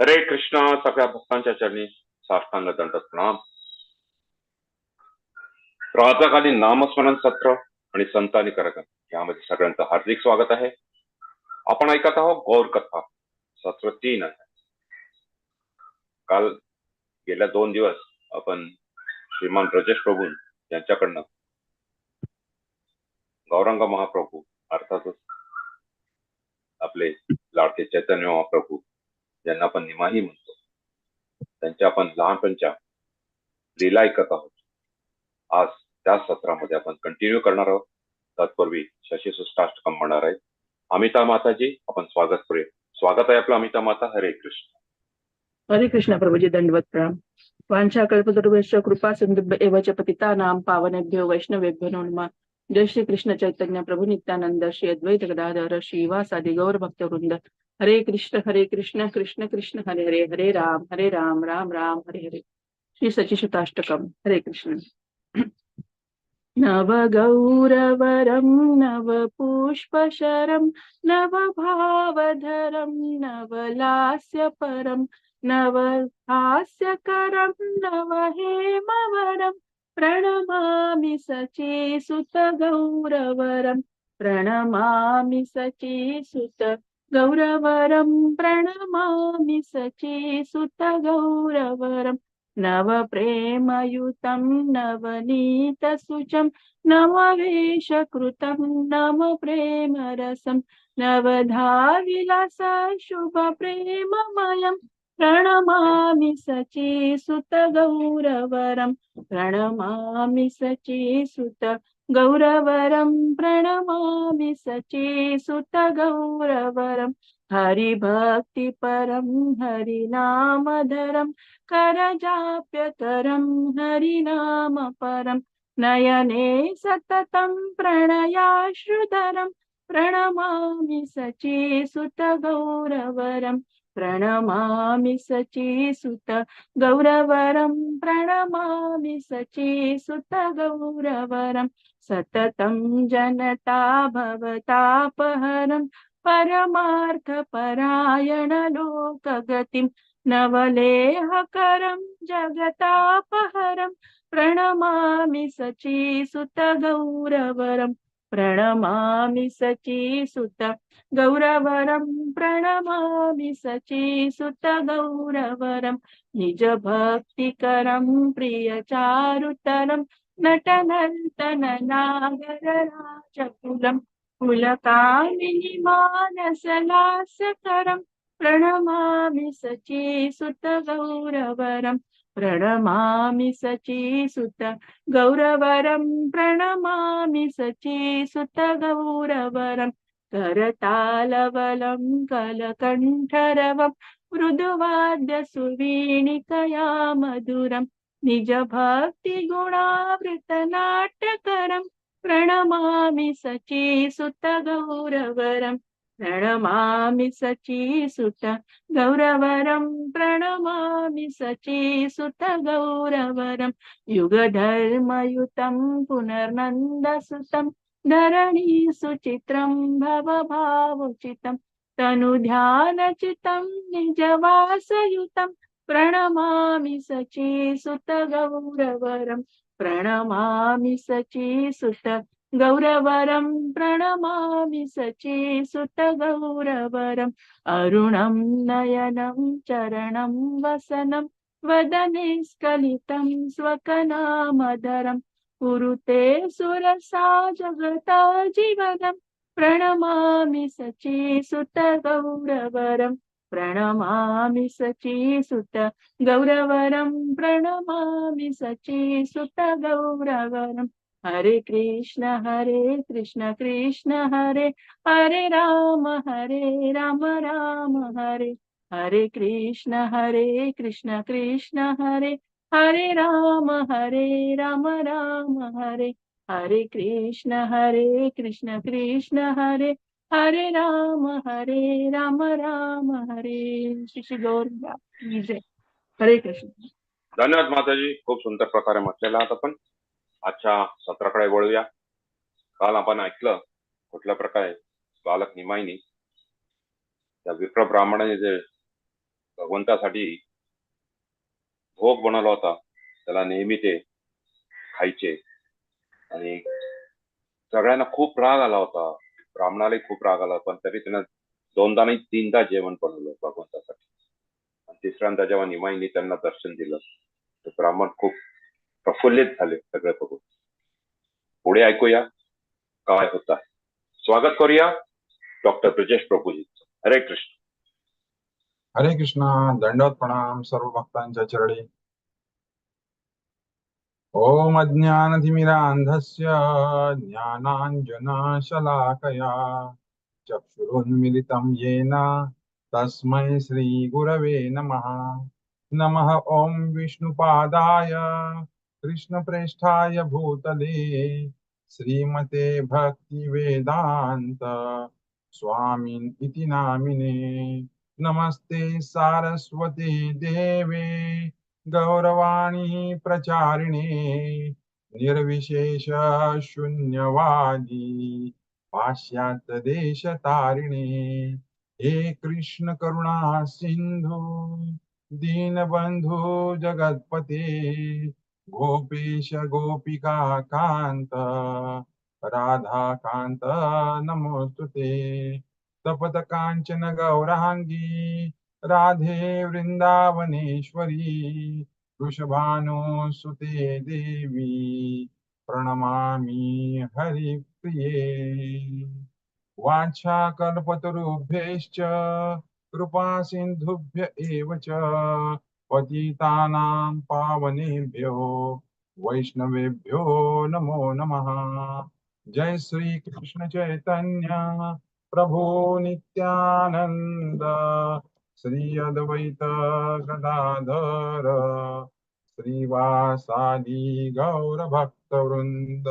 हरे कृष्णा सगळ्या भक्तांच्या चरणी साष्टांग दंडत प्रणाम. प्रातकालीन नामस्मरण सत्र आणि संतानी कार्यक्रम यामध्ये सगळ्यांचं हार्दिक स्वागत आहे. आपण ऐकत आहोत गौर कथा. सत्र तीन आहे. काल गेल्या दोन दिवस आपण श्रीमान ब्रजेश प्रभू यांच्याकडनं गौरंग महाप्रभू अर्थातच आपले लाडके चैतन्य महाप्रभू ज्यांना आपण निमाही म्हणतो. त्यांच्या आपण लहानपणच्या लीला ऐकत आहोत. आज त्या सत्रामध्ये आपण कंटिन्यू करणार आहोत. तत्पूर्वी शशी सुष्टाष्टकम म्हणणार आहेत. अमिता माताजी आपण स्वागत करूया. स्वागत आहे आपलं अमिता माता. हरे कृष्ण. हरे कृष्ण प्रभुजी दंडवत प्रणाम वांछा कल्पतरुभ्यश्च कृपा सिंधुभ्य एवच पतिता पतितानां पावनेभ्यो वैष्णवेभ्यो नमो. नमः जय श्री कृष्ण चैतन्य प्रभु नित्यानंद श्री अद्वैत गदाधर श्रीवासादि गौर भक्त वृंद हरे कृष्ण हरे कृष्ण कृष्ण कृष्ण हरे हरे हरे राम हरे राम राम राम हरे हरे. श्री सचिशुताष्टकम हरे कृष्ण. नव गौरवरं नव पुष्पशरं नव भावधरं नव लास्यपरं नव हास्यकरं नव हेमवरं. प्रणमामि सचेसुत गौरवरं प्रणमामि सचेसुत गौरवरं प्रणमामि सचेसुत गौरवरं। नव प्रेमयुतं नवनीतसुचं नववेशकृतं नव प्रेमरसं नवधाविलास शुभप्रेममयं प्रणमामि सचेसुत गौरवरं। प्रणमामि सचेसुत गौरवरं प्रणमामि सचेसुत गौरवरं। हरिभक्तिपरं हरिनामधरं करजाप्यकरं हरिनामपरं। नयने सततं प्रणयाश्रुधरं प्रणमामि सचेसुत गौरवरं। प्रणमामि सचेसुत गौरवरं प्रणमामि सचेसुत सततं जनता भवतापहरं परमार्थपरायण लोकगतिं नवलेहकरं जगतापहरं प्रणमामि सचेसुत गौरवरं प्रणमामि सचेसुत गौरवरं प्रणमामि सचेसुत गौरवरं निजभक्तिकरं प्रियचारुतरं नटनर्तननागरराजकुलं कुलकामिनि मानसलास्यकरं प्रणमामि सचीसुत गौरवरं प्रणमामि सचीसुत गौरवरं प्रणमामि सचेसुत गौरवरं करतालवलं कलकण्ठरवं मृदुवाद्य सुवीणिकया मधुरं निजभक्तिगुणावृतनाट्यकरं प्रणमामि सचेसुत गौरवरं प्रणमामि सचेसुत गौरवरं प्रणमामि सचेसुत गौरवरं। युगधर्मयुतं पुनर्नन्दसुतं धरणी सुचित्रं भवभावुचितं तनुध्यानचितं निजवासयुतं प्रणमामि सचेसुत गौरवरं प्रणमामि सचेसुत गौरवरं प्रणमामि सचेसुत गौरवरम् अरुणं नयनं चरणं वसनं वदने स्खलितं स्वकनामधरं कुरुते सुरसा जगता जीवनं प्रणमामि सचेसुत गौरवरम् प्रणमामि सचेसुत गौरवरं प्रणमामि सचेसुत गौरवरं। हरे कृष्ण हरे कृष्ण कृष्ण हरे हरे राम हरे राम राम हरे। हरे कृष्ण हरे कृष्ण कृष्ण हरे। हरे राम हरे राम राम हरे। हरे कृष्ण हरे कृष्ण कृष्ण हरे। हरे राम हरे राम राम हरे. श्री गौर विजय हरे कृष्ण. धन्यवाद माताजी. खूप सुंदर प्रकारे म्हटलेला आहात आपण आजच्या सत्राकडे वळूया. काल आपण ऐकलं कुठल्या प्रकारे बालक निमाईनी त्या विप्र ब्राह्मणाने जे भगवंतासाठी भोग बनवला होता त्याला नेहमी ते खायचे. आणि सगळ्यांना खूप राग आला होता. ब्राह्मणालाही खूप राग आला पण तरी त्यानं दोनदा नाही तीनदा जेवण बनवलं भगवंतासाठी. आणि तिसऱ्यांदा जेव्हा निमाईने त्यांना दर्शन दिलं, तर ब्राह्मण खूप प्रफुल्लित झाले सगळे पुढे ऐकूया काय होत. स्वागत करूया डॉक्टर ब्रजेश प्रभूजी. हरे कृष्ण. हरे कृष्णा. दंडवत प्रणाम सर्व भक्तांच्या चरणी. ॐ अज्ञानतिमिरान्धस्य ज्ञानाञ्जनाशलाकया चक्षुरुन्मिलितं येन तस्मै श्रीगुरवे नमः। नमः ॐ विष्णुपादाय कृष्णप्रेष्ठाय भूतले श्रीमते भक्तिवेदान्त स्वामिन् इति नामिने। नमस्ते सारस्वती देवे गौरवाणी प्रचारिणे निर्विशेष शून्यवादी पाश्चात्य देश तारिणे हे कृष्ण करुणा सिंधू दीनबंधू जगतपते गोपेश गोपिका कांत राधा कांत नमोस्तुते। तपत कांचन गौरांगी राधे वृंदावनेश्वरी वृषभानुसुते देवी प्रणमामि हरिप्रिये। वाञ्छाकल्पतरुभ्यश्च कृपासिन्धुभ्य एव च पतितानां पावनेभ्यो वैष्णवेभ्यो नमो नमः। जय श्री कृष्ण चैतन्य श्री अद्वैत गदाधर श्रीवासादी गौरभक्तवृन्द।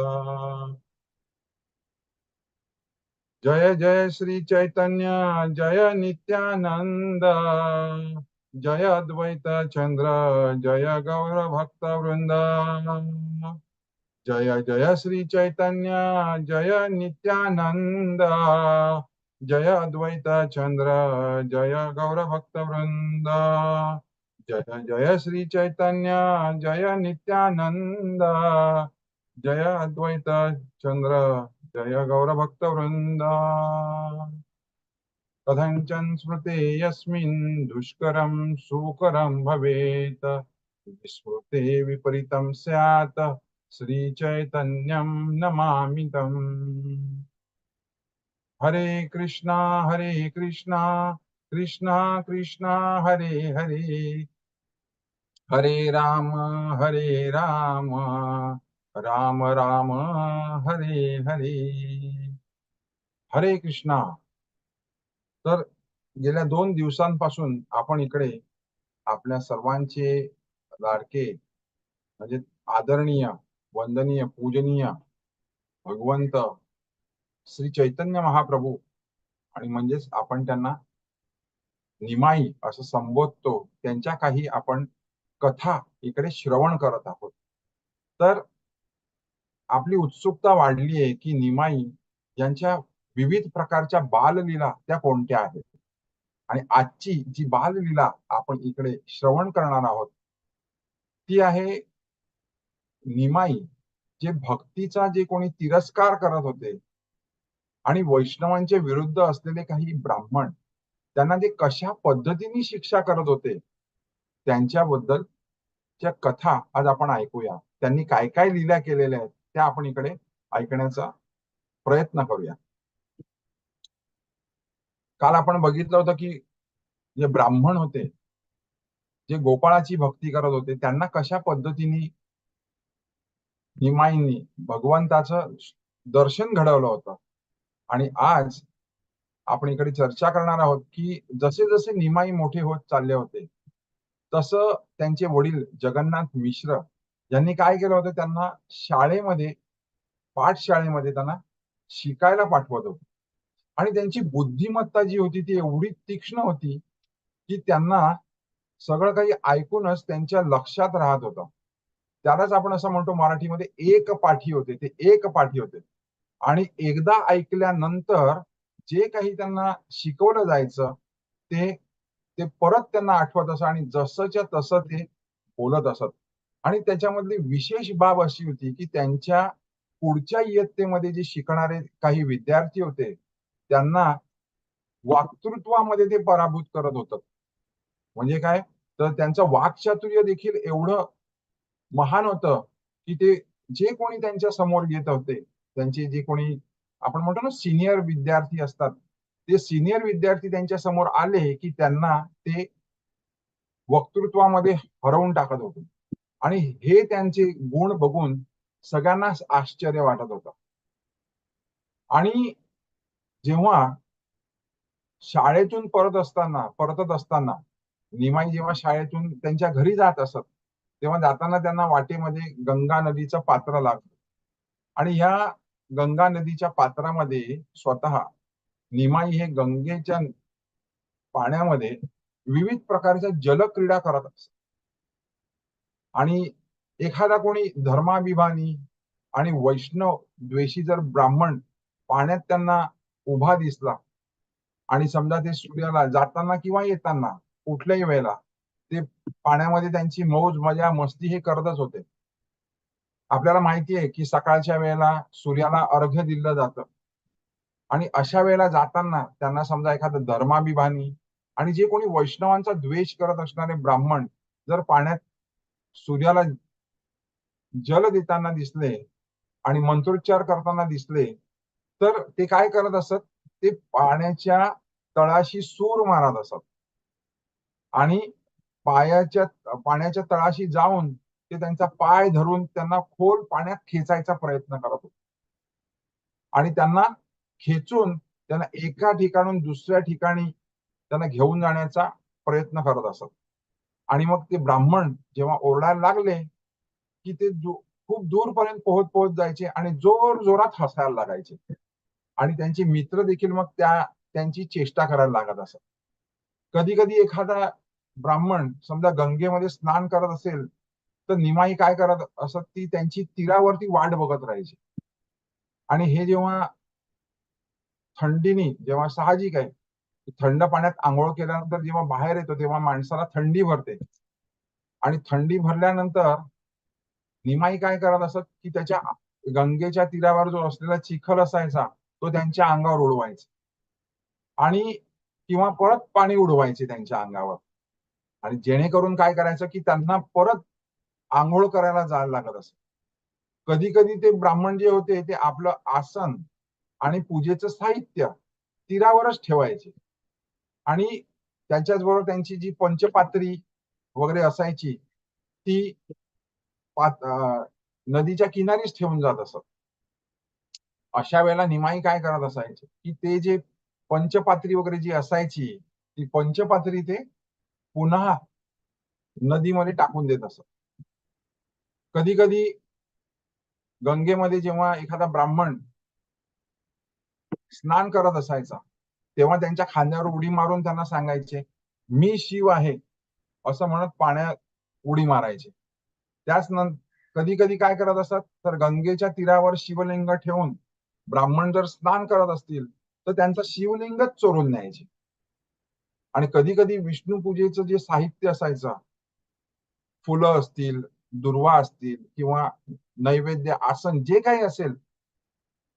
जय जय श्री चैतन्य जय नित्यानंद जय अद्वैत चंद्र जय गौरभक्तवृन्द। जय जय श्री चैतन्य जय नित्यानंद जय अद्वैत चंद्र जय गौर भक्त वृंद जय जय श्री चैतन्य जय नित्यानंद जय अद्वैत चंद्र जय गौर भक्त वृंद। कथंचन स्मृते यस्मिन् दुष्करं सुकरं भवेत् विस्मृते विपरीतं स्यात् श्रीचैतन्यं नमामितम् हरे कृष्णा हरे कृष्णा कृष्णा कृष्णा हरे हरे. हरे राम हरे राम राम राम हरे हरे. हरे कृष्णा. तर गेल्या दोन दिवसांपासून आपण इकडे आपल्या सर्वांचे लाडके म्हणजे आदरणीय वंदनीय पूजनीय भगवंत श्री चैतन्य महाप्रभू. आणि म्हणजेच आपण त्यांना निमाई असं संबोधतो. त्यांच्या काही आपण कथा इकडे श्रवण करत आहोत. तर आपली उत्सुकता वाढली आहे की निमाई यांच्या विविध प्रकारच्या बाललीला त्या कोणत्या आहेत? आणि आजची जी बाललीला आपण इकडे श्रवण करणार आहोत ती आहे निमाई जे भक्तीचा जे कोणी तिरस्कार करत होते आणि वैष्णवांच्या विरुद्ध असलेले काही ब्राह्मण त्यांना ते कशा पद्धतीने शिक्षा करत होते त्यांच्याबद्दल च्या कथा आज आपण ऐकूया. त्यांनी काय काय लिहिल्या केलेल्या आहेत त्या आपण इकडे ऐकण्याचा प्रयत्न करूया. काल आपण बघितलं होतं की जे ब्राह्मण होते जे गोपाळाची भक्ती करत होते त्यांना कशा पद्धतीने निमाईंनी भगवंताचं दर्शन घडवलं होतं. आणि आज आपण इकडे चर्चा करणार आहोत की जसे जसे निमाई मोठे होत चालले होते तसं त्यांचे वडील जगन्नाथ मिश्र यांनी काय केलं होतं? त्यांना शाळेमध्ये पाठशाळेमध्ये त्यांना शिकायला पाठवत होते. आणि त्यांची बुद्धिमत्ता जी होती ती एवढी तीक्ष्ण होती की त्यांना सगळं काही ऐकूनच त्यांच्या लक्षात राहत होतं. त्यालाच आपण असं म्हणतो मराठीमध्ये एक पाठी होते ते एक पाठी होते. आणि एकदा ऐकल्यानंतर जे काही त्यांना शिकवलं जायचं ते ते परत त्यांना आठवत असं आणि जसंच्या तसं ते बोलत असत. आणि त्याच्यामधली विशेष बाब अशी होती की त्यांच्या पुढच्या इयत्तेमध्ये जे शिकणारे काही विद्यार्थी होते त्यांना वाक्तृत्वामध्ये ते पराभूत करत होतं. म्हणजे काय? तर त्यांचं वाक्चातुर्य देखील एवढं महान होतं की ते जे कोणी त्यांच्यासमोर येत होते त्यांचे जे कोणी आपण म्हणतो ना सिनियर विद्यार्थी असतात. ते सिनियर विद्यार्थी त्यांच्यासमोर आले की त्यांना ते वक्तृत्वामध्ये हरवून टाकत होते. आणि हे त्यांचे गुण बघून सगळ्यांना आश्चर्य वाटत होत. आणि जेव्हा शाळेतून परत असताना परतत असताना निमाई जेव्हा शाळेतून त्यांच्या घरी जात असत तेव्हा जाताना त्यांना वाटेमध्ये गंगा नदीचं पात्र लागलं. आणि ह्या गंगा नदीच्या पात्रामध्ये स्वतः निमाई हे गंगेच्या पाण्यामध्ये विविध प्रकारच्या जलक्रीडा करत असत. आणि एखादा कोणी धर्माभिमानी आणि वैष्णव द्वेषी जर ब्राह्मण पाण्यात त्यांना उभा दिसला आणि समजा ते सूर्याला जाताना किंवा येताना कुठल्याही वेळेला ते पाण्यामध्ये त्यांची मौज मजा मस्ती हे करतच होते. आपल्याला माहिती आहे की सकाळच्या वेळेला सूर्याला अर्घ्य दिलं जातं. आणि अशा वेळेला जाताना त्यांना समजा एखादं धर्माभिमानी आणि जे कोणी वैष्णवांचा द्वेष करत असणारे ब्राह्मण जर पाण्यात सूर्याला जल देताना दिसले आणि मंत्रोच्चार करताना दिसले तर ते काय करत असत? ते पाण्याच्या तळाशी सूर मारत असत. आणि पायाच्या पाण्याच्या तळाशी जाऊन ते त्यांचा पाय धरून त्यांना खोल पाण्यात खेचायचा प्रयत्न करत होते. आणि त्यांना खेचून त्यांना एका ठिकाणून दुसऱ्या ठिकाणी त्यांना घेऊन जाण्याचा प्रयत्न करत असत. आणि मग ते ब्राह्मण जेव्हा ओरडायला लागले की ते खूप दूरपर्यंत पोहत पोहत जायचे आणि जोर जोरात हसायला लागायचे. आणि त्यांचे मित्र देखील मग त्या त्यांची चेष्टा करायला लागत असत. कधी कधी एखादा ब्राह्मण समजा गंगेमध्ये स्नान करत असेल तर निमाई काय करत असत? ती त्यांची तीरावरती वाट बघत राहायची. आणि हे जेव्हा थंडीनी जेव्हा साहजिक आहे थंड पाण्यात आंघोळ केल्यानंतर जेव्हा बाहेर येतो तेव्हा माणसाला थंडी भरते. आणि थंडी भरल्यानंतर निमाई काय करत असत? की त्याच्या गंगेच्या तीरावर जो असलेला चिखल असायचा तो त्यांच्या अंगावर उडवायचा. आणि किंवा परत पाणी उडवायचे त्यांच्या अंगावर. आणि जेणेकरून काय करायचं? की त्यांना परत आंघोळ करायला जायला लागत असत कधी कधी ते ब्राह्मण जे होते ते आपलं आसन आणि पूजेचं साहित्य तीरावरच ठेवायचे. आणि त्याच्याच बरोबर त्यांची जी पंचपात्री वगैरे असायची ती नदीच्या किनारीच ठेवून जात असत. अशा वेळेला निमाई काय करत असायचे की ते जे पंचपात्री वगैरे जी असायची ती पंचपात्री ते पुन्हा नदीमध्ये टाकून देत असत. कधी कधी गंगेमध्ये जेव्हा एखादा ब्राह्मण स्नान करत असायचा तेव्हा त्यांच्या खांद्यावर उडी मारून त्यांना सांगायचे मी शिव आहे असं म्हणत पाण्यात उडी मारायचे. त्याच नंतर कधी कधी काय करत असतात तर गंगेच्या तीरावर शिवलिंग ठेवून ब्राह्मण जर स्नान करत असतील तर त्यांचं शिवलिंगच चोरून न्यायचे. आणि कधी कधी विष्णू पूजेचं जे साहित्य असायचं फुलं असतील दुर्वा असतील किंवा नैवेद्य आसन जे काही असेल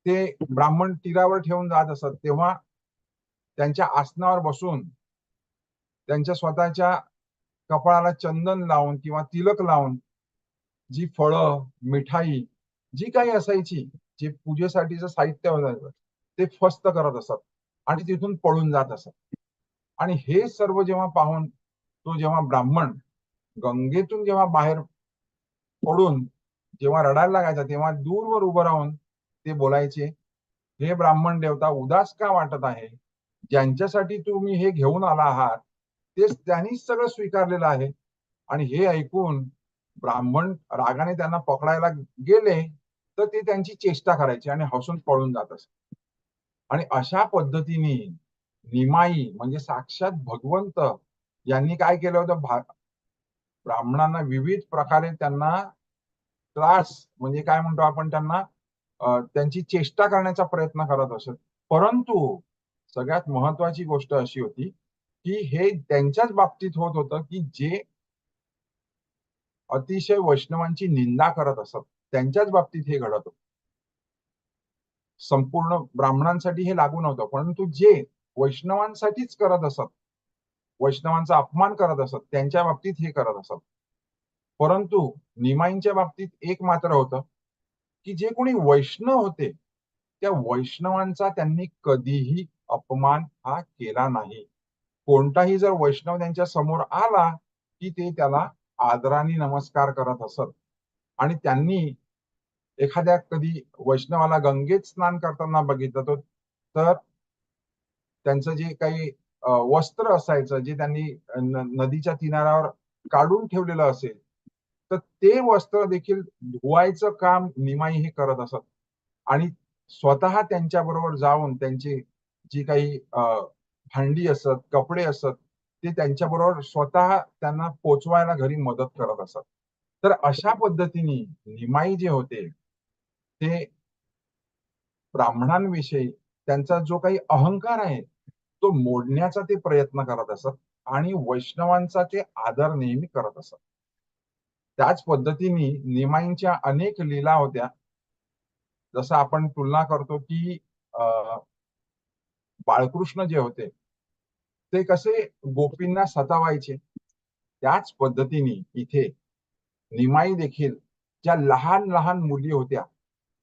ते ब्राह्मण तीरावर ठेवून जात असत. तेव्हा त्यांच्या आसनावर बसून त्यांच्या स्वतःच्या कपाळाला चंदन लावून किंवा तिलक लावून जी फळं मिठाई जी काही असायची जे पूजेसाठीचं साहित्य ते फस्त करत असत आणि तिथून पळून जात असत. आणि हे सर्व जेव्हा पाहून तो जेव्हा ब्राह्मण गंगेतून जेव्हा बाहेर पडून जेव्हा रडायला लागायचा तेव्हा दूरवर उभं राहून ते बोलायचे हे ब्राह्मण देवता उदास का वाटत आहे? ज्यांच्यासाठी तुम्ही हे घेऊन आला आहात तेच त्यांनीच सगळं स्वीकारलेलं आहे. आणि हे ऐकून ब्राह्मण रागाने त्यांना पकडायला गेले तर ते त्यांची चेष्टा करायची आणि हसून पळून जात असत आणि अशा पद्धतीने निमाई म्हणजे साक्षात भगवंत यांनी काय केलं होतं? ब्राह्मणांना विविध प्रकारे त्यांना त्रास म्हणजे काय म्हणतो आपण त्यांना त्यांची चेष्टा करण्याचा प्रयत्न करत असत. परंतु सगळ्यात महत्वाची गोष्ट अशी होती की हे त्यांच्याच बाबतीत होत होतं की जे अतिशय वैष्णवांची निंदा करत असत त्यांच्याच बाबतीत हे घडत होत. संपूर्ण ब्राह्मणांसाठी हे लागू नव्हतं परंतु जे वैष्णवांसाठीच करत असत वैष्णवांचा अपमान करत असत त्यांच्या बाबतीत हे करत असत. परंतु निमाईंच्या बाबतीत एक मात्र होतं की जे कोणी वैष्णव होते त्या वैष्णवांचा त्यांनी कधीही अपमान हा केला नाही. कोणताही जर वैष्णव त्यांच्यासमोर आला की ते त्याला आदराने नमस्कार करत असत. आणि त्यांनी एखाद्या कधी वैष्णवाला गंगेत स्नान करताना बघितलं तर त्यांचं जे काही वस्त्र असायचं जे त्यांनी नदीच्या किनाऱ्यावर काढून ठेवलेलं असेल तर ते वस्त्र देखील धुवायचं काम निमाई हे करत असत. आणि स्वतः त्यांच्या बरोबर जाऊन त्यांची जी काही भांडी असत कपडे असत ते त्यांच्या बरोबर स्वतः त्यांना पोचवायला घरी मदत करत असत. तर अशा पद्धतीने निमाई जे होते ते ब्राह्मणांविषयी त्यांचा जो काही अहंकार आहे तो मोडण्याचा ते प्रयत्न करत असत आणि वैष्णवांचा ते आदर नेहमी करत असत. त्याच पद्धतीने निमाईंच्या अनेक लीला होत्या. जसं आपण तुलना करतो की बाळकृष्ण जे होते ते कसे गोपींना सतावायचे? त्याच पद्धतीने इथे निमाई देखील ज्या लहान लहान मुली होत्या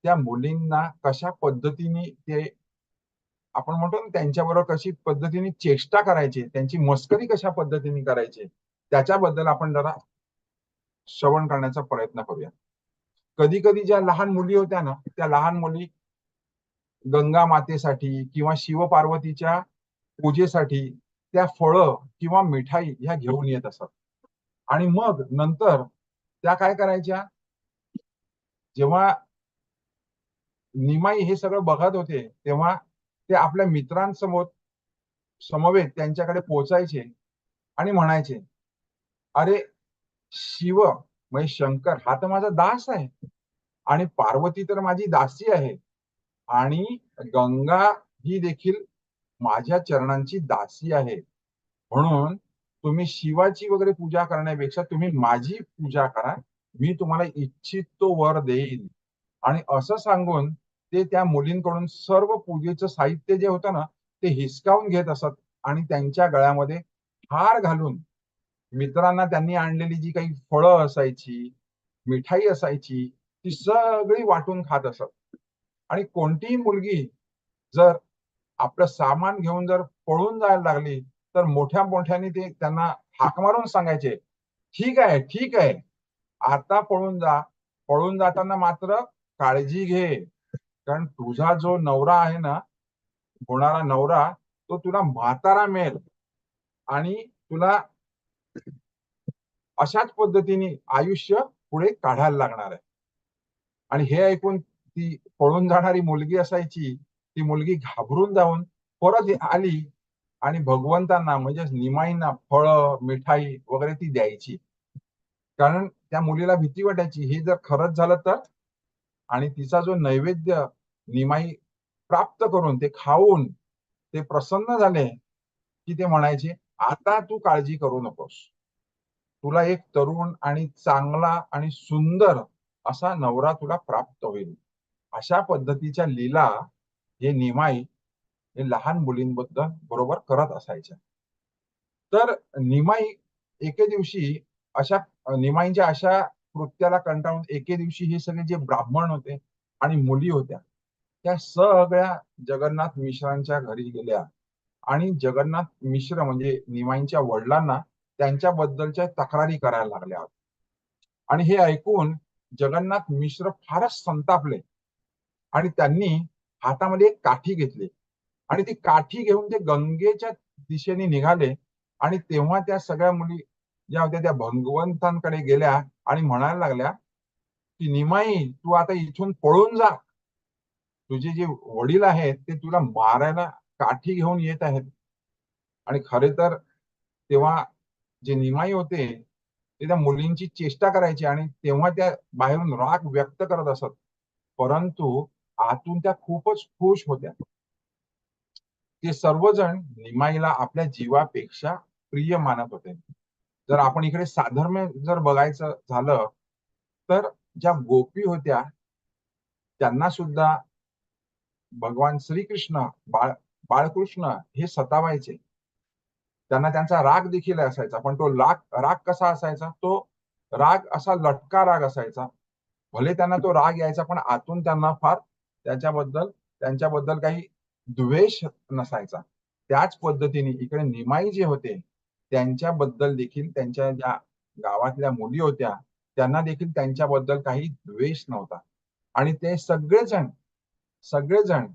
त्या मुलींना कशा पद्धतीने ते आपण म्हणतो ना त्यांच्याबरोबर कशी पद्धतीने चेष्टा करायची त्यांची मस्करी कशा पद्धतीने करायची त्याच्याबद्दल आपण जरा श्रवण करण्याचा प्रयत्न करूया. कधी कधी ज्या लहान मुली होत्या ना त्या लहान मुली गंगा मातेसाठी किंवा शिवपार्वतीच्या पूजेसाठी त्या फळं किंवा मिठाई ह्या घेऊन येत असत. आणि मग नंतर त्या काय करायच्या? जेव्हा निमाई हे सगळं बघत होते तेव्हा ते आपल्या मित्रांसमोर समवेत त्यांच्याकडे पोचायचे आणि म्हणायचे अरे शिव म्हणजे शंकर हा तर माझा दास आहे आणि पार्वती तर माझी दासी आहे आणि गंगा ही देखील माझ्या चरणांची दासी आहे. म्हणून तुम्ही शिवाची वगैरे पूजा करण्यापेक्षा तुम्ही माझी पूजा करा मी तुम्हाला इच्छित तो वर देईल आणि असं सांगून ते त्या मुलींकडून सर्व पूजेचं साहित्य जे होतं ना ते हिसकावून घेत असत. आणि त्यांच्या गळ्यामध्ये हार घालून मित्रांना त्यांनी आणलेली जी काही फळं असायची मिठाई असायची ती सगळी वाटून खात असत. आणि कोणतीही मुलगी जर आपलं सामान घेऊन जर पळून जायला लागली तर मोठ्या मोठ्याने ते त्यांना हाक मारून सांगायचे ठीक आहे ठीक आहे. आता पळून जा. पळून जाताना मात्र काळजी घे. कारण तुझा जो नवरा आहे ना होणारा नवरा तो तुला म्हातारा मिळेल. आणि तुला अशाच पद्धतीने आयुष्य पुढे काढायला लागणार आहे. आणि हे ऐकून ती पळून जाणारी मुलगी असायची ती मुलगी घाबरून जाऊन परत आली आणि भगवंतांना म्हणजे निमाईंना फळ मिठाई वगैरे ती द्यायची. कारण त्या मुलीला भीती वाटायची हे जर खरंच झालं तर? आणि तिचा जो नैवेद्य निमाई प्राप्त करून ते खाऊन ते प्रसन्न झाले की ते म्हणायचे आता तू काळजी करू नकोस. तुला एक तरुण आणि चांगला आणि सुंदर असा नवरा तुला प्राप्त होईल. अशा पद्धतीच्या लीला हे निमाई हे लहान मुलींबद्दल बरोबर करत असायच्या. तर निमाई एके दिवशी अशा निमाईंच्या अशा कृत्याला कंटाळून एके दिवशी हे सगळे जे ब्राह्मण होते आणि मुली होत्या त्या सगळ्या जगन्नाथ मिश्रांच्या घरी गेल्या. आणि जगन्नाथ मिश्र म्हणजे निमाईंच्या वडिलांना त्यांच्याबद्दलच्या तक्रारी करायला लागल्या. आणि हे ऐकून जगन्नाथ मिश्र फारच संतापले. आणि त्यांनी हातामध्ये एक काठी घेतली. आणि ती काठी घेऊन ते गंगेच्या दिशेने निघाले. आणि तेव्हा त्या सगळ्या मुली ज्या होत्या त्या भगवंतांकडे गेल्या आणि म्हणायला लागल्या की निमाई तू आता इथून पळून जा. तुझे जे वडील आहेत ते तुला मारायला काठी घेऊन येत आहेत. आणि खरे तर तेव्हा जे निमाई होते ते त्या मुलींची चेष्टा करायचे आणि तेव्हा त्या बाहेरून राग व्यक्त करत असत. परंतु आतून त्या खूपच खुश होत्या. ते सर्वजण निमाईला आपल्या जीवापेक्षा प्रिय मानत होते. जर आपण इकडे साधर्म्य जर बघायचं झालं तर ज्या गोपी होत्या त्यांना सुद्धा भगवान श्रीकृष्ण बाळ बाळकृष्ण हे सतावायचे. त्यांना त्यांचा राग देखील असायचा पण तो राग राग कसा असायचा? तो राग असा लटका राग असायचा. भले त्यांना तो राग यायचा पण आतून त्यांना फार त्याच्याबद्दल त्यांच्याबद्दल काही द्वेष नसायचा. त्याच पद्धतीने इकडे निमाई जे होते त्यांच्याबद्दल देखील त्यांच्या ज्या गावातल्या मुली होत्या त्यांना देखील त्यांच्याबद्दल काही द्वेष नव्हता. आणि ते सगळेजण सगळेजण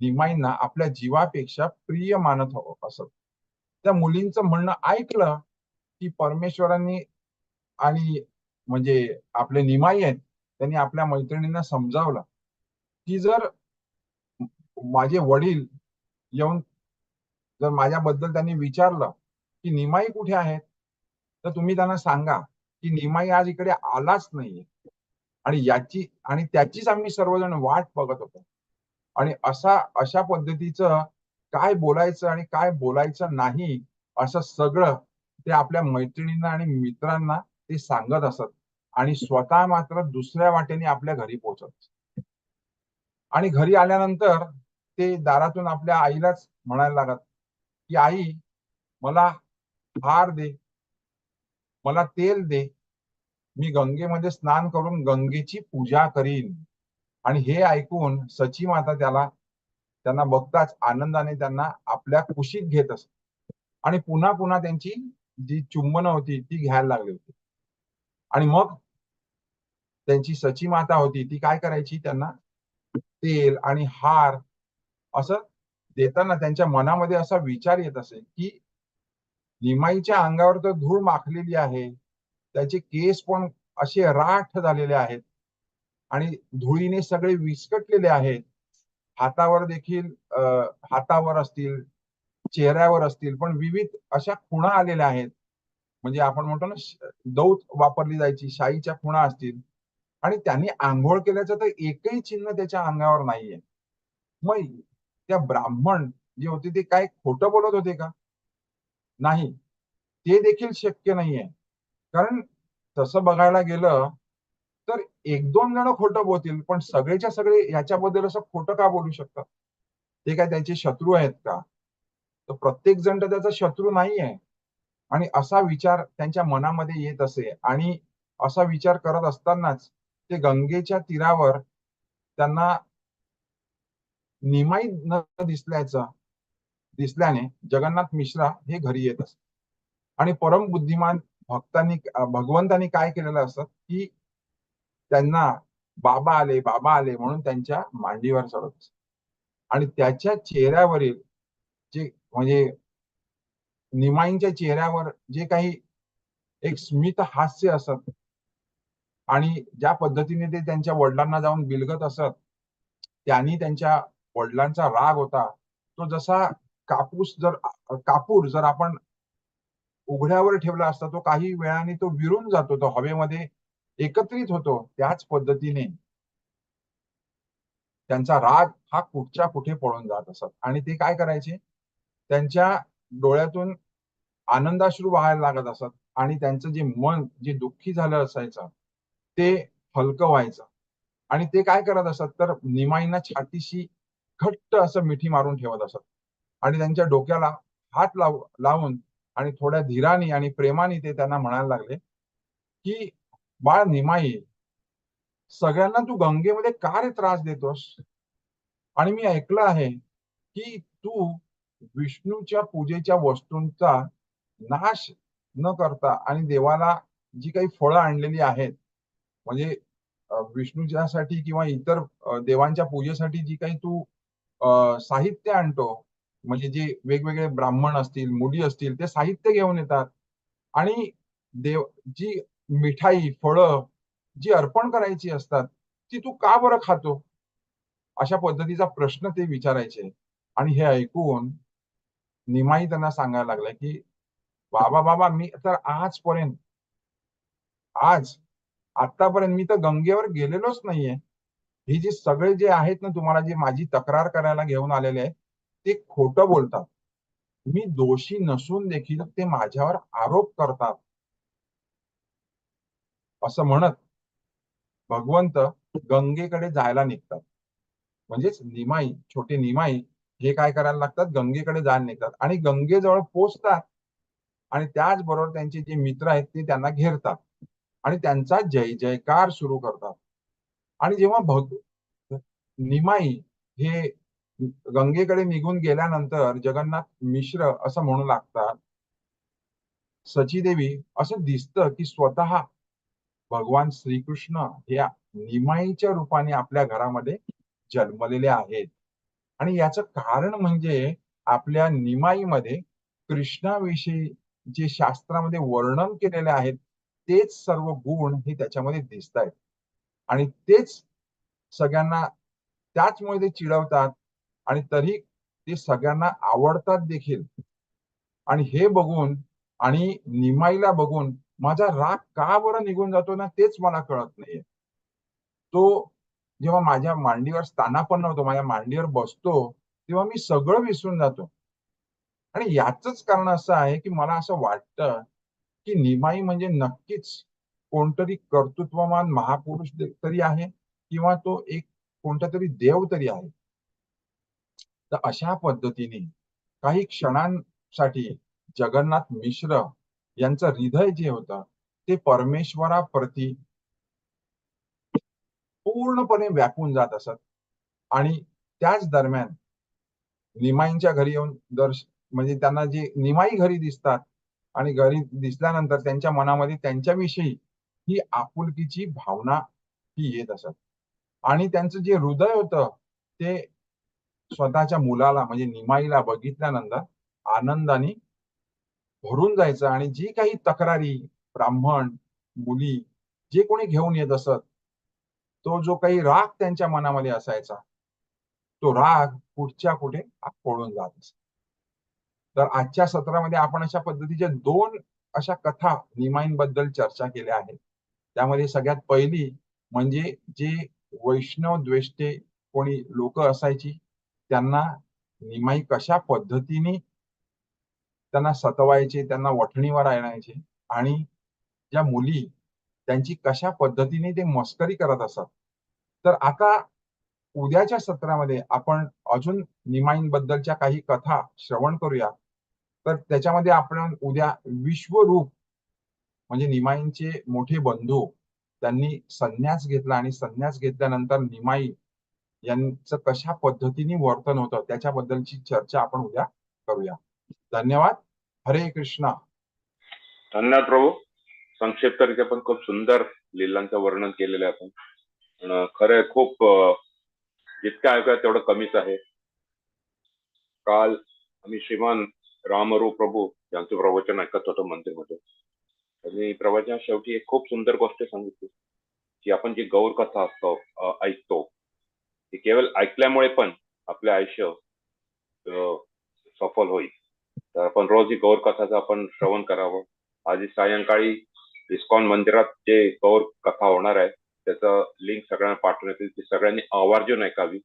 निमाईंना आपल्या जीवापेक्षा प्रिय मानत हो असत. त्या मुलींचं म्हणणं ऐकलं की परमेश्वरांनी आणि म्हणजे आपले निमाई आहेत त्यांनी आपल्या मैत्रिणींना समजावलं की जर माझे वडील येऊन जर माझ्याबद्दल त्यांनी विचारलं की निमाई कुठे आहेत तर तुम्ही त्यांना सांगा की निमाई आज इकडे आलाच नाहीये. आणि याची आणि त्याचीच आम्ही सर्वजण वाट बघत होतो. आणि असा अशा पद्धतीचं काय बोलायचं आणि काय बोलायचं नाही असं सगळं ते आपल्या मैत्रिणींना आणि मित्रांना ते सांगत असत. आणि स्वतः मात्र दुसऱ्या वाटेने आपल्या घरी पोहोचत आणि घरी आल्यानंतर ते दारातून आपल्या आईलाच म्हणायला लागत की आई मला हार दे. मला तेल दे. मी गंगेमध्ये स्नान करून गंगेची पूजा करीन. आणि हे ऐकून सची माता त्याला त्यांना बघताच आनंदाने त्यांना आपल्या कुशीत घेत असत. आणि पुन्हा पुन्हा त्यांची जी चुंबन होती ती घ्यायला लागली होती. आणि मग त्यांची सची माता होती ती काय करायची त्यांना? तेल आणि हार असं देताना त्यांच्या मनामध्ये असा विचार येत असे की निमाईच्या अंगावर तर धूळ माखलेली आहे त्याचे केस पण असे राठ झालेले आहेत आणि धुळीने सगळे विस्कटलेले आहेत. हातावर देखील हातावर असतील चेहऱ्यावर असतील पण विविध अशा खुणा आलेल्या आहेत. म्हणजे आपण म्हणतो ना दौत वापरली जायची शाईच्या खुणा असतील. आणि त्यांनी आंघोळ केल्याचं तर एकही चिन्ह त्याच्या अंगावर नाहीये. मग त्या ब्राह्मण जे होते ते काय खोटं बोलत होते का? नाही. ते देखील शक्य नाहीये. कारण तसं बघायला गेलं एक दोन जण खोटं बोलतील पण सगळेच्या सगळे याच्याबद्दल असं खोटं का बोलू शकतात? ते काय त्यांचे शत्रू आहेत का? तर प्रत्येक जण तर त्याचा शत्रू नाही आहे आणि असा विचार त्यांच्या मनामध्ये येत असे. आणि असा विचार करत असतानाच ते गंगेच्या तीरावर त्यांना निमाई न दिसल्याचं दिसल्याने जगन्नाथ मिश्रा हे घरी येत असत आणि परम बुद्धिमान भक्तांनी भगवंतांनी काय केलेलं असत? की त्यांना बाबा आले बाबा आले म्हणून त्यांच्या मांडीवर चढत असत. आणि त्याच्या चेहऱ्यावरील जे म्हणजे निमाईंच्या चेहऱ्यावर जे काही एक स्मित हास्य असत आणि ज्या पद्धतीने ते त्यांच्या वडिलांना जाऊन बिलगत असत त्यांनी त्यांच्या वडिलांचा राग होता. तो जसा कापूस जर कापूर जर आपण उघड्यावर ठेवला असता तो काही वेळाने तो विरून जातो तो हवेमध्ये एकत्रित होतो त्याच पद्धतीने. त्यांचा राग हा कुठच्या कुठे पळून जात असत? आणि ते काय करायचे? त्यांच्या डोळ्यातून आनंदाश्रू व्हायला लागत असत आणि त्यांचं जे मन जे दुःखी झालं असायचं ते हलकं व्हायचं आणि ते काय करत असत? तर निमाईंना छातीशी घट्ट असं मिठी मारून ठेवत असत. आणि त्यांच्या डोक्याला हात लाव लावून आणि थोड्या धीराने आणि प्रेमाने ते त्यांना म्हणायला लागले की बाळ निमाई सगळ्यांना तू गंगेमध्ये का रे त्रास देतोस? आणि मी ऐकलं आहे की तू विष्णूच्या पूजेच्या वस्तूंचा नाश न करता आणि देवाला जी काही फळं आणलेली आहेत म्हणजे विष्णूच्यासाठी किंवा इतर देवांच्या पूजेसाठी जी काही तू साहित्य आणतो म्हणजे जे वेगवेगळे ब्राह्मण असतील मुली असतील ते साहित्य घेऊन येतात. आणि देव जी मिठाई फळं जी अर्पण करायची असतात ती तू का बरं खातो? अशा पद्धतीचा प्रश्न ते विचारायचे. आणि हे ऐकून निमाई त्यांना सांगायला लागला की बाबा बाबा मी तर आजपर्यंत आज आतापर्यंत मी तर गंगेवर गेलेलोच नाहीये. ही जी सगळे जे आहेत ना तुम्हाला जे माझी तक्रार करायला घेऊन आलेले आहेत ते खोटं बोलतात. मी दोषी नसून देखील ते माझ्यावर आरोप करतात. असं म्हणत भगवंत गंगेकडे जायला निघतात. म्हणजेच निमाई छोटे निमाई हे काय करायला लागतात? गंगेकडे जायला निघतात. आणि गंगेजवळ पोचतात. आणि त्याचबरोबर त्यांचे जे मित्र आहेत ते त्यांना घेरतात. आणि त्यांचा जय जयकार सुरू करतात. आणि जेव्हा भग निमाई हे गंगेकडे निघून गेल्यानंतर जगन्नाथ मिश्र असं म्हणू लागतात सचीदेवी असं दिसतं की स्वतः भगवान श्रीकृष्ण हे निमाईच्या रूपाने आपल्या घरामध्ये जन्मलेले आहेत. आणि याचं कारण म्हणजे आपल्या निमाईमध्ये कृष्णाविषयी जे शास्त्रामध्ये वर्णन केलेले आहेत तेच सर्व गुण हे त्याच्यामध्ये दिसत आहेत आणि तेच सगळ्यांना त्याचमुळे ते चिडवतात आणि तरी ते सगळ्यांना आवडतात देखील. आणि हे बघून आणि निमाईला बघून माझा राग का बरं निघून जातो ना तेच मला कळत नाहीये. तो जेव्हा माझ्या मांडीवर स्थानापन्न होतो माझ्या मांडीवर बसतो तेव्हा मी सगळं विसरून जातो. आणि याच कारण असं आहे की मला असं वाटतं की निमाई म्हणजे नक्कीच कोणतरी कर्तृत्वमान महापुरुष तरी आहे किंवा तो एक कोणता तरी देव तरी आहे. तर अशा पद्धतीने काही क्षणांसाठी जगन्नाथ मिश्र यांचं हृदय जे होतं ते परमेश्वराप्रती पूर्णपणे व्यापून जात असत. आणि त्याच दरम्यान निमाईंच्या घरी येऊन दर्श म्हणजे त्यांना जे निमाई घरी दिसतात आणि घरी दिसल्यानंतर त्यांच्या मनामध्ये त्यांच्याविषयी ही आपुलकीची भावना ही येत असत. आणि त्यांचं जे हृदय होतं ते स्वतःच्या मुलाला म्हणजे निमाईला बघितल्यानंतर आनंदाने भरून जायचं आणि जी काही तक्रारी ब्राह्मण मुली जे कोणी घेऊन येत असत तो जो काही राग त्यांच्या मनामध्ये असायचा तो राग कुठच्या कुठे पळून जात असत तर आजच्या सत्रामध्ये आपण अशा पद्धतीच्या दोन अशा कथा निमाईंबद्दल चर्चा केल्या आहेत. त्यामध्ये सगळ्यात पहिली म्हणजे जे वैष्णव द्वेष्टे कोणी लोक असायची त्यांना निमाई कशा पद्धतीने त्यांना सतवायचे त्यांना वठणीवर आणायचे आणि ज्या मुली त्यांची कशा पद्धतीने ते मस्करी करत असत तर आता उद्याच्या सत्रामध्ये आपण अजून निमाईंबद्दलच्या काही कथा श्रवण करूया. तर त्याच्यामध्ये आपण उद्या विश्वरूप म्हणजे निमाईंचे मोठे बंधू त्यांनी संन्यास घेतला आणि संन्यास घेतल्यानंतर निमाई यांचं कशा पद्धतीने वर्तन होतं त्याच्याबद्दलची चर्चा आपण उद्या करूया. धन्यवाद. हरे कृष्णा. धन्यवाद प्रभू. संक्षिप्तरित्या पण खूप सुंदर लिलांचं वर्णन केलेलं आहे आपण. खरं खूप जितकं ऐकूया तेवढं कमीच आहे. काल आम्ही श्रीमान रामरू प्रभू यांचं प्रवचन ऐकत होतो मंदिरमध्ये. त्यांनी प्रवचना शेवटी एक खूप सुंदर गोष्ट सांगितली की आपण जी गौर कथा असतो ऐकतो ती केवळ ऐकल्यामुळे पण आपलं आयुष्य सफल होईल. तर आपण रोज ही गौर कथाचं आपण श्रवण करावं. आधी सायंकाळी इस्कॉन मंदिरात जे गौर कथा होणार आहे त्याचं लिंक सगळ्यांना पाठवण्यात येईल. ती सगळ्यांनी आवर्जून ऐकावी.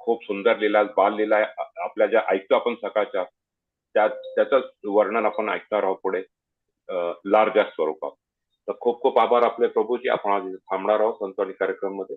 खूप सुंदर लिला बाल लिला आपल्या ज्या ऐकतो आपण सकाळच्या त्या त्याच वर्णन आपण ऐकणार आहोत पुढे लार्ज स्वरूपात. तर खूप खूप आभार आपले प्रभूजी. आपण आज थांबणार आहोत. संतवाणी कार्यक्रममध्ये.